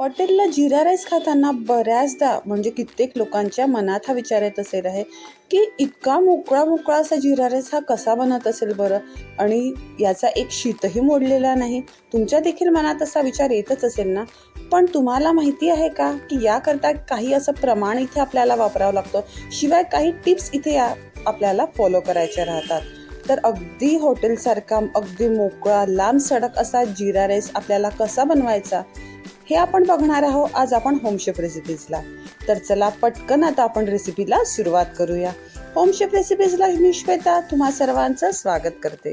हॉटेलला जिरा राईस खाताना बऱ्याचदा म्हणजे कित्येक लोकांच्या मनात हा विचार येत असेल आहे की इतका मोकळा मोकळा असा जिरा राईस हा कसा बनत असेल बरं? आणि याचा एक शीतही मोडलेला नाही. तुमच्या देखील मनात असा विचार येतच असेल ना? पण तुम्हाला माहिती आहे का की याकरता काही असं प्रमाण इथे आपल्याला वापरावं लागतं? शिवाय काही टिप्स इथे या आपल्याला फॉलो करायच्या राहतात. तर अगदी हॉटेलसारखा अगदी मोकळा लांब सडक असा जिरा राईस आपल्याला कसा बनवायचा? हे आपण बघणार आहोत. आज आपण होमशेफ रेसिपीजला तर चला पटकन आता आपण रेसिपीला सुरुवात करूया. होमशेफ रेसिपीजला मी श्वेता तुम्हा सर्वांचं स्वागत करते.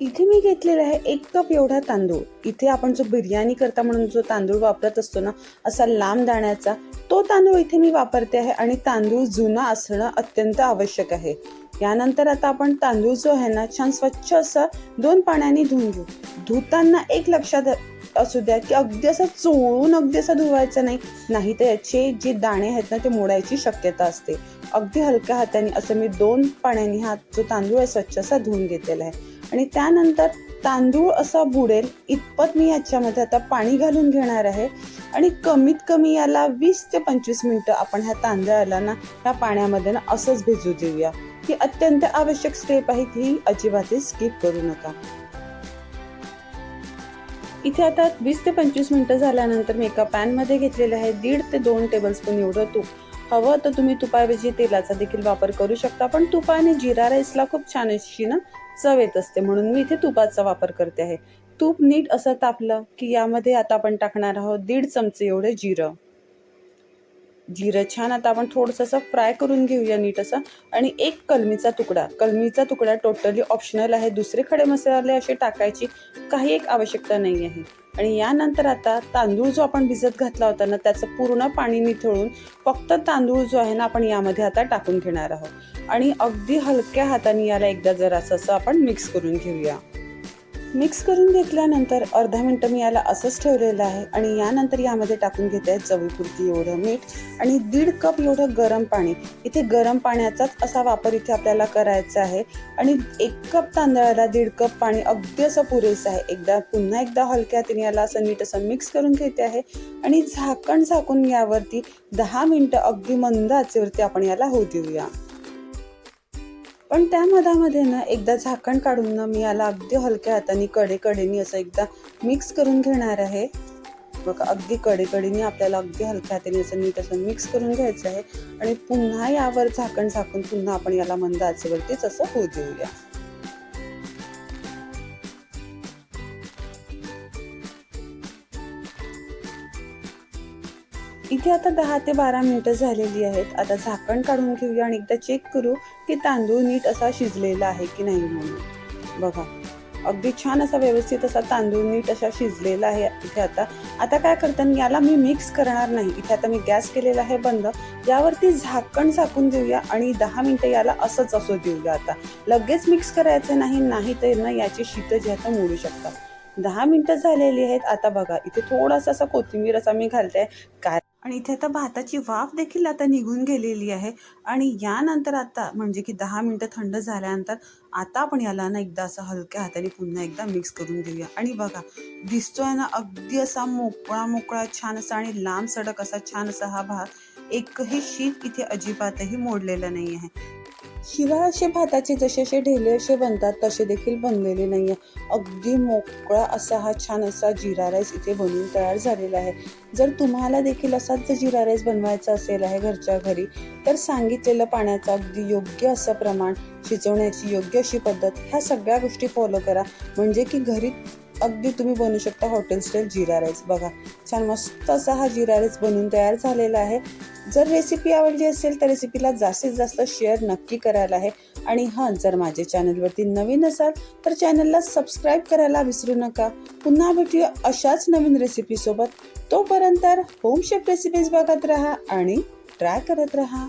इथे मी घेतलेला आहे एक कप एवढा तांदूळ. इथे आपण जो बिर्याणी करता म्हणून जो तांदूळ वापरत असतो ना असा लांब दाण्याचा तो तांदूळ इथे मी वापरते आहे आणि तांदूळ जुना असणं अत्यंत आवश्यक आहे. यानंतर आता आपण तांदूळ जो आहे ना छान स्वच्छ असं दोन पाण्याने धुवून घेऊ. धुताना एक लक्षात असू द्या की अगदी असं चोळून अगदी असं धुवायचं नाही. नाही तर याचे जे दाणे आहेत ना ते मोडायची शक्यता असते. अगदी हलक्या हाताने असं मी दोन पाण्याने हा जो तांदूळ आहे स्वच्छ असा धुवून घेतलेला आहे. आणि त्यानंतर तांदूळ असा बुडेल इतपत मी याच्यामध्ये आता पाणी घालून घेणार आहे. आणि कमीत कमी याला वीस ते पंचवीस मिनटं आपण ह्या तांदळाला ना ह्या पाण्यामध्ये ना असंच भिजू देऊया. ही अत्यंत आवश्यक स्टेप आहे ही अजिबातही स्किप करू नका. इथे आता वीस ते पंचवीस मिनटं झाल्यानंतर मी एका पॅनमध्ये घेतलेले आहे. दीड ते दोन टेबलस्पून एवढं तूप. हवं तर तुम्ही तुपाऐवजी तेलाचा देखील वापर करू शकता पण तुपाने जिरा राईसला खूप छान अशी ना चव येत असते म्हणून मी इथे तुपाचा वापर करते आहे. तूप नीट असं तापलं की यामध्ये आता आपण टाकणार आहोत दीड चमचे एवढे जिरं. जिरं छान आता आपण थोडंसं असं फ्राय करून घेऊया नीट असं. आणि एक कलमीचा तुकडा. कलमीचा तुकडा टोटली ऑप्शनल आहे. दुसरे खडे मसाले असे टाकायची काही एक आवश्यकता नाही आहे आणि यानंतर आता तांदूळ जो आपण भिजत घातला होता ना त्याचं पूर्ण पाणी निथळून फक्त तांदूळ जो आहे ना आपण यामध्ये आता टाकून घेणार आहोत. आणि अगदी हलक्या हाताने याला एकदा जरासं असं आपण मिक्स करून घेऊया. मिक्स करून घेतल्यानंतर अर्धा मिनटं मी याला असंच ठेवलेलं आहे आणि यानंतर यामध्ये टाकून घेते आहे चवीपुरती एवढं मीठ आणि दीड कप एवढं गरम पाणी. इथे गरम पाण्याचाच असा वापर इथे आपल्याला करायचा आहे. आणि एक कप तांदळाला दीड कप पाणी अगदी असं पुरेसं आहे. एकदा पुन्हा एकदा हलक्या तिने याला असं नीट असं मिक्स करून घेते आहे. आणि झाकण झाकून यावरती दहा मिनटं अगदी मंद आचेवरती आपण याला होऊ देऊया. पण त्या मधामध्ये ना एकदा झाकण काढून ना मी याला अगदी हलक्या हाताने कडेकडेनी असं एकदा मिक्स करून घेणार आहे. बघा अगदी कडे आपल्याला अगदी हलक्या हाताने असं नीट असं मिक्स करून घ्यायचं आहे. आणि पुन्हा यावर झाकण झाकून पुन्हा आपण याला मंद आचेवरतीच असं होऊ देऊया. इथे आता दहा ते बारा मिनिटं झालेली आहेत. आता झाकण काढून घेऊया आणि एकदा चेक करू की तांदूळ नीट असा शिजलेला आहे की नाही म्हणून. बघा अगदी छान असा व्यवस्थित असा तांदूळ नीट असा शिजलेला आहे इथे आता. आता काय करताना याला मी मिक्स करणार नाही. इथे आता मी गॅस केलेला आहे बंद. यावरती झाकण झाकून देऊया आणि दहा मिनटं याला असंच असं देऊया आता. लगेच मिक्स करायचं नाही नाही तर ना याची शीत जे आता मोडू शकतात. दहा मिनटं झालेली आहेत. आता बघा इथे थोडासा असा कोथिंबीर असा मी घालते. काय आणि इथे आता भाताची वाफ देखील आता निघून गेलेली आहे. आणि यानंतर आता म्हणजे की दहा मिनटं थंड झाल्यानंतर आता आपण याला ना एकदा असं हलक्या हाताने पुन्हा एकदा मिक्स करून घेऊया. आणि बघा दिसतोय ना अगदी असा मोकळा मोकळा छान असा आणि लांब सडक असा छान असा हा भात एकही शीत इथे अजिबातही मोडलेला नाही आहे शिवाय असे भाताचे जसे असे ढेले असे बनतात तसे देखील बनलेले नाही आहे अगदी मोकळा असा हा छान असा जिरा राईस इथे बनवून तयार झालेला आहे. जर तुम्हाला देखील असाच जर जिरा राईस बनवायचा असेल आहे घरच्या घरी तर सांगितलेलं पाण्याचं अगदी योग्य असं प्रमाण शिजवण्याची योग्य अशी पद्धत ह्या सगळ्या गोष्टी फॉलो करा. म्हणजे की घरी अगदी तुम्ही बनवू शकता हॉटेल स्टाईल जिरा राईस बघा छान मस्त असा हा जिरा राईस बनवून तयार झालेला आहे. जर रेसिपी आवडली असेल तर रेसिपीला जास्तीत जास्त शेअर नक्की करायला आहे. आणि हां जर माझ्या चॅनलवरती नवीन असाल तर चॅनलला सबस्क्राईब करायला विसरू नका. पुन्हा भेटूया अशाच नवीन रेसिपीसोबत तोपर्यंत होम शेफ रेसिपीज बघत राहा आणि ट्राय करत राहा.